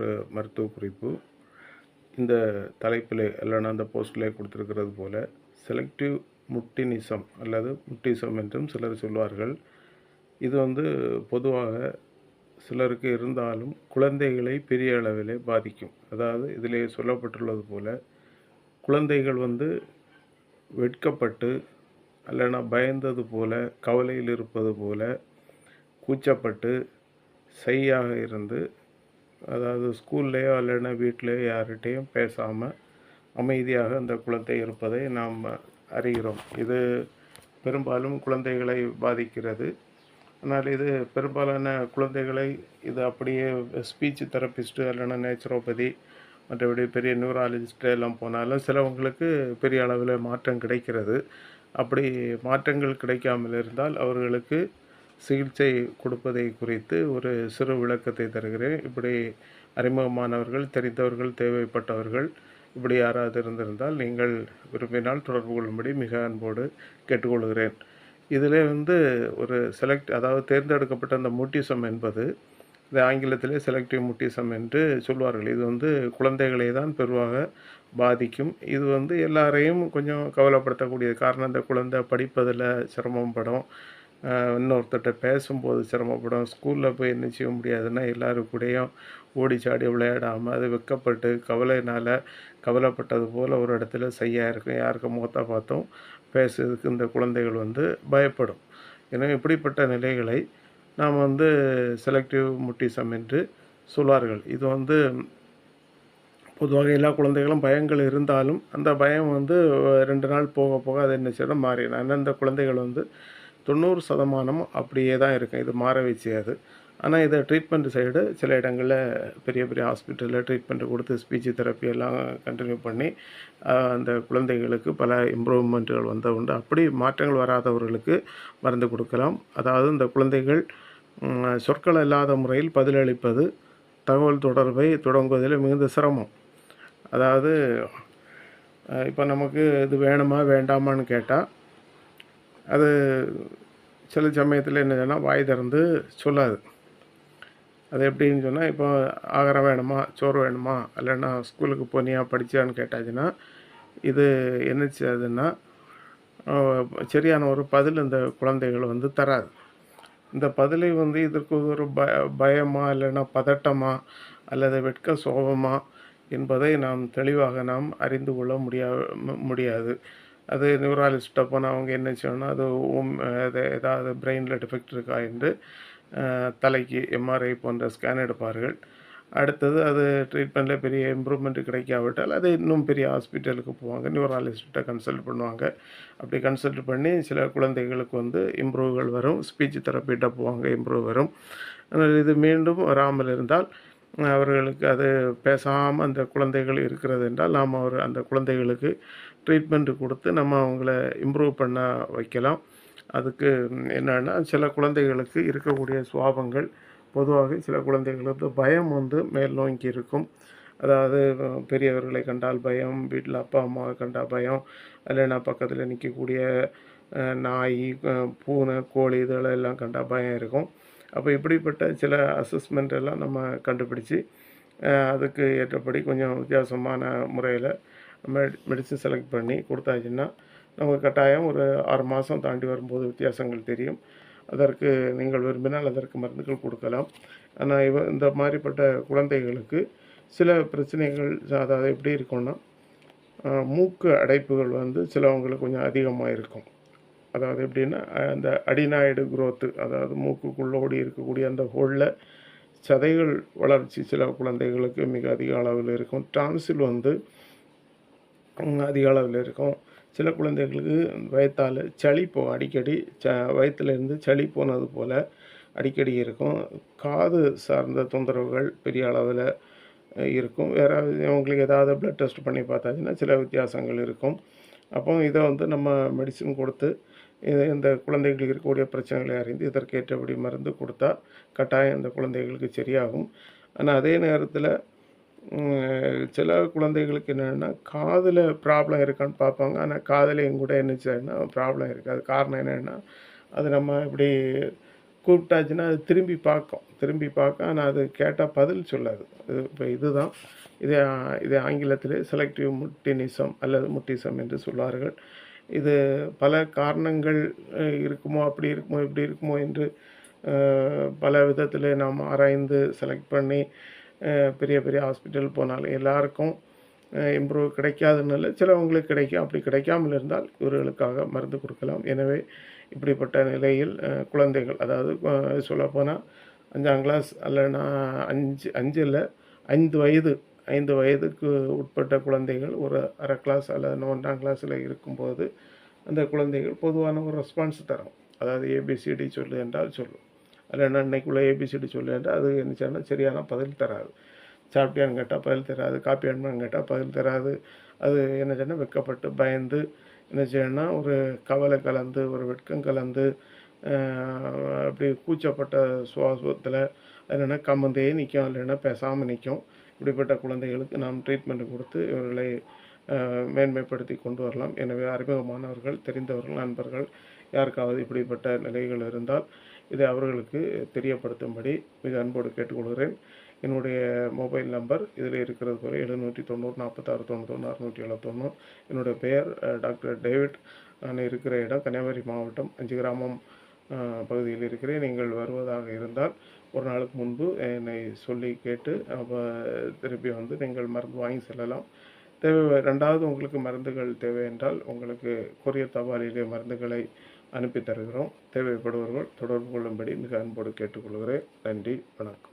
ஒரு மருத்துவ குறிப்பு. இந்த தலைப்பில் இல்லைன்னா அந்த போஸ்டில் கொடுத்துருக்கிறது போல் செலக்டிவ் முட்டினிசம் அல்லது முட்டிசம் என்றும் சிலர் சொல்வார்கள். இது வந்து பொதுவாக சிலருக்கு இருந்தாலும் குழந்தைகளை பெரிய அளவிலே பாதிக்கும். அதாவது இதிலே சொல்லப்பட்டுள்ளது போல் குழந்தைகள் வந்து வெட்கப்பட்டு இல்லைன்னா பயந்தது போல கவலையில் இருப்பது போல கூச்சப்பட்டு சையாக இருந்து அதாவது ஸ்கூல்லையோ இல்லைன்னா வீட்டிலையோ யார்கிட்டையும் பேசாமல் அமைதியாக அந்த குழந்தை இருப்பதை நாம் அறிகிறோம். இது பெரும்பாலும் குழந்தைகளை பாதிக்கிறது. ஆனால் இது பெரும்பாலான குழந்தைகளை இது அப்படியே ஸ்பீச் தெரபிஸ்ட்டு இல்லைன்னா நேச்சுரோபதி மற்றபடி பெரிய நியூராலஜிஸ்ட்டு எல்லாம் போனாலும் சிலவங்களுக்கு பெரிய அளவில் மாற்றம் கிடைக்கிறது. அப்படி மாற்றங்கள் கிடைக்காமல் இருந்தால் அவர்களுக்கு சிகிச்சை கொடுப்பதை குறித்து ஒரு சிறு விளக்கத்தை தருகிறேன். இப்படி அறிமுகமானவர்கள் தெரிந்தவர்கள் தேவைப்பட்டவர்கள் இப்படி யாராவது இருந்திருந்தால் நீங்கள் விரும்பினால் தொடர்பு கொள்ளும்படி மிக அன்போடு கேட்டுக்கொள்கிறேன். இதில் வந்து ஒரு செலக்ட் அதாவது தேர்ந்தெடுக்கப்பட்ட அந்த முட்டிசம் என்பது இந்த ஆங்கிலத்திலே செலக்டிவ் முட்டிசம் என்று சொல்வார்கள். இது வந்து குழந்தைகளை தான் பெருவாக பாதிக்கும். இது வந்து எல்லாரையும் கொஞ்சம் கவலைப்படுத்தக்கூடியது. காரணம் அந்த குழந்தை படிப்பதில் சிரமம் படும் இன்னொருத்தட்ட பேசும்போது சிரமப்படும். ஸ்கூலில் போய் என்ன செய்ய முடியாதுன்னா எல்லோரும் கூடயும் ஓடி சாடி விளையாடாமல் அது வெக்கப்பட்டு கவலையினால் கவலைப்பட்டது போல் ஒரு இடத்துல செய்யா இருக்கும். யாருக்கு முகத்தை பார்த்தோம் பேசுறதுக்கு இந்த குழந்தைகள் வந்து பயப்படும். எனவே இப்படிப்பட்ட நிலைகளை நாம் வந்து செலக்டிவ் முட்டிசம் என்று சொல்வார்கள். இது வந்து பொதுவாக எல்லா குழந்தைகளும் பயங்கள் இருந்தாலும் அந்த பயம் வந்து ரெண்டு நாள் போக போக அது என்ன செய்யணும் மாறிடும். அந்தந்த குழந்தைகள் வந்து தொண்ணூறு சதமானம் அப்படியே தான் இருக்கும். இது மாறவே செய்யாது. ஆனால் இதை ட்ரீட்மெண்ட் சைடு சில இடங்களில் பெரிய பெரிய ஹாஸ்பிட்டலில் ட்ரீட்மெண்ட் கொடுத்து ஸ்பீச் தெரப்பி எல்லாம் கண்டினியூ பண்ணி அந்த குழந்தைகளுக்கு பல இம்ப்ரூவ்மெண்ட்டுகள் வந்த உண்டு. அப்படி மாற்றங்கள் வராதவர்களுக்கு மருந்து கொடுக்கலாம். அதாவது இந்த குழந்தைகள் சொற்கள் இல்லாத முறையில் பதிலளிப்பது தகவல் தொடர்பை தொடங்குவதில் மிகுந்த சிரமம். அதாவது இப்போ நமக்கு இது வேணுமா வேண்டாமான்னு கேட்டால் அது சில சமயத்தில் என்ன வாய் திறந்து சொல்லாது. அது எப்படின்னு சொன்னால் இப்போ ஆகாரம் வேணுமா சோறு வேணுமா இல்லைன்னா ஸ்கூலுக்கு போனியா படித்தான்னு கேட்டாச்சுன்னா இது என்னச்சு அதுன்னா சரியான ஒரு பதில் இந்த குழந்தைகள் வந்து தராது. இந்த பதிலை வந்து இதற்கு ஒரு ப பயமா இல்லைன்னா பதட்டமா அல்லது வெட்க சோகமா என்பதை நாம் தெளிவாக நாம் அறிந்து கொள்ள முடியா முடியாது. அது நியூராலிஸ்ட்டை போனால் அவங்க என்ன செய்யணும் அது அது ஏதாவது பிரெயினில் டிஃபெக்ட் இருக்கா என்று தலைக்கு எம்ஆர்ஐ போன்ற ஸ்கேன் எடுப்பார்கள். அடுத்தது அது ட்ரீட்மெண்ட்டில் பெரிய இம்ப்ரூவ்மெண்ட் கிடைக்காவிட்டால் அது இன்னும் பெரிய ஹாஸ்பிட்டலுக்கு போவாங்க நியூராலஜிஸ்ட்டை கன்சல்ட் பண்ணுவாங்க. அப்படி கன்சல்ட் பண்ணி சில குழந்தைகளுக்கு வந்து இம்ப்ரூவ்கள் வரும் ஸ்பீச் தெரப்பிட்ட போவாங்க இம்ப்ரூவ் வரும். ஆனால் இது மீண்டும் வராமல் இருந்தால் அவர்களுக்கு அது பேசாமல் அந்த குழந்தைகள் இருக்கிறது என்றால் நாம் அவர் அந்த குழந்தைகளுக்கு ட்ரீட்மெண்ட் கொடுத்து நம்ம அவங்கள இம்ப்ரூவ் பண்ண வைக்கலாம். அதுக்கு என்னென்னா சில குழந்தைகளுக்கு இருக்கக்கூடிய சுவாபங்கள் பொதுவாக சில குழந்தைகளுக்கு பயம் வந்து மேல் நோக்கி இருக்கும். அதாவது பெரியவர்களை கண்டால் பயம் வீட்டில் அப்பா அம்மாவை கண்டால் பயம் இல்லைன்னா பக்கத்தில் நிற்கக்கூடிய நாய் பூனை கோழி இதெல்லாம் கண்டால் பயம் இருக்கும். அப்போ இப்படிப்பட்ட சில அசஸ்மெண்ட் எல்லாம் நம்ம கண்டுபிடிச்சி அதுக்கு ஏற்றபடி கொஞ்சம் வித்தியாசமான முறையில் மெ மெடிசன் செலக்ட் பண்ணி கொடுத்தாச்சுன்னா நமக்கு கட்டாயம் ஒரு ஆறு மாதம் தாண்டி வரும்போது வித்தியாசங்கள் தெரியும். அதற்கு நீங்கள் விரும்பினால் அதற்கு மருந்துகள் கொடுக்கலாம். ஆனால் இவ இந்த மாதிரிப்பட்ட குழந்தைகளுக்கு சில பிரச்சனைகள் அதாவது எப்படி இருக்கும்னா மூக்கு அடைப்புகள் வந்து சிலவங்களுக்கு கொஞ்சம் அதிகமாக இருக்கும். அதாவது எப்படின்னா அந்த அடிநாய்டு குரோத்து அதாவது மூக்குக்குள்ளோடி இருக்கக்கூடிய அந்த ஹோலில் சதைகள் வளர்ச்சி சில குழந்தைகளுக்கு மிக அதிக அளவில் இருக்கும். டான்சில் வந்து அதிக அளவில் இருக்கும். சில குழந்தைகளுக்கு வயத்தால் சளி போகும் அடிக்கடி ச வயிற்றுலேருந்து சளி போனது போல் அடிக்கடி இருக்கும். காது சார்ந்த தொந்தரவுகள் பெரிய அளவில் இருக்கும். வேறு அவங்களுக்கு ஏதாவது ப்ளட் டெஸ்ட் பண்ணி பார்த்தாச்சுன்னா சில வித்தியாசங்கள் இருக்கும். அப்போ இதை வந்து நம்ம மெடிசின் கொடுத்து இந்த குழந்தைகளுக்கு இருக்கக்கூடிய பிரச்சனைகளை அறிந்து இதற்கேற்றபடி மருந்து கொடுத்தா கட்டாயம் இந்த குழந்தைகளுக்கு சரியாகும். ஆனால் அதே நேரத்தில் சில குழந்தைகளுக்கு என்னென்னா காதில் ப்ராப்ளம் இருக்கான்னு பார்ப்பாங்க. ஆனால் காதலையும் கூட என்ன செய்யணும்னா ப்ராப்ளம் இருக்காது காரணம் என்னென்னா அது நம்ம இப்படி கூப்பிட்டாச்சுன்னா அது திரும்பி பார்க்கும். திரும்பி பார்க்க ஆனால் அது கேட்டால் பதில் சொல்லாது. இது இப்போ இதுதான். இது இது ஆங்கிலத்திலே செலக்டிவ் முட்டினிசம் அல்லது முட்டிசம் என்று சொல்வார்கள். இது பல காரணங்கள் இருக்குமோ அப்படி இருக்குமோ இப்படி இருக்குமோ என்று பல விதத்தில் நாம் ஆராய்ந்து செலக்ட் பண்ணி பெரிய பெரிய ஹாஸ்பிட்டல் போனால் எல்லாருக்கும் இம்ப்ரூவ் கிடைக்காதுன்னு சிலவங்களுக்கு கிடைக்கும். அப்படி கிடைக்காமல் இருந்தால் இவர்களுக்காக மருந்து கொடுக்கலாம். எனவே இப்படிப்பட்ட நிலையில் குழந்தைகள் அதாவது சொல்லப்போனால் அஞ்சாம் கிளாஸ் அல்லனா அஞ்சு அஞ்சு இல்லை ஐந்து வயது ஐந்து வயதுக்கு உட்பட்ட குழந்தைகள் ஒரு அரை கிளாஸ் அல்லது ஒன்றாம் கிளாஸில் இருக்கும்போது அந்த குழந்தைகள் பொதுவான ஒரு ரெஸ்பான்ஸ் தரும். அதாவது ஏபிசிடி சொல்லு என்றால் சொல்லும் அல்லனா இன்னைக்குள்ளே ஏபிசிடி சொல்லுன்ட்டு அது என்ன சரியான பதில் தராது. சாப்பிட்டியான்னு கேட்டால் பதில் தராது காப்பி வேணுமான்னு கேட்டால் பதில் தராது. அது என்ன சொன்னால் வெட்கப்பட்டு பயந்து என்ன செய்யணும்னா ஒரு கவலை கலந்து ஒரு வெட்கம் கலந்து அப்படி கூச்சப்பட்ட சுவாசத்தில் என்னென்னா கம்மந்தே நிற்கும் இல்லைன்னா பேசாமல் நிற்கும் இப்படிப்பட்ட குழந்தைகளுக்கு நாம் ட்ரீட்மெண்ட் கொடுத்து இவர்களை மேன்மைப்படுத்தி கொண்டு வரலாம். எனவே அறிமுகமானவர்கள் தெரிந்தவர்கள் நண்பர்கள் யாருக்காவது இப்படிப்பட்ட நிலைகள் இருந்தால் இதை அவர்களுக்கு தெரியப்படுத்தும்படி மிக அன்போடு கேட்டுக்கொள்கிறேன். என்னுடைய மொபைல் நம்பர் இதில் இருக்கிறது போல எழுநூற்றி தொண்ணூறு நாற்பத்தாறு தொண்ணூத்தொன்று அறுநூற்றி எழுபத்தொன்று என்னுடைய பெயர் டாக்டர் டேவிட். நான் இருக்கிற இடம் கன்னியாகுமரி மாவட்டம் அஞ்சு கிராமம் பகுதியில் இருக்கிறேன். நீங்கள் வருவதாக இருந்தால் ஒரு நாளுக்கு முன்பு என்னை சொல்லி கேட்டு அப்போ திருப்பி வந்து நீங்கள் மருந்து வாங்கி செல்லலாம். தேவை ரெண்டாவது உங்களுக்கு மருந்துகள் தேவை என்றால் உங்களுக்கு கொரியர் தபாலிலே மருந்துகளை அனுப்பி தருகிறோம் தேவைப்படுபவர்கள் தொடர்பு கொள்ளும்படி மிக அன்போடு கேட்டுக்கொள்கிறேன். நன்றி. வணக்கம்.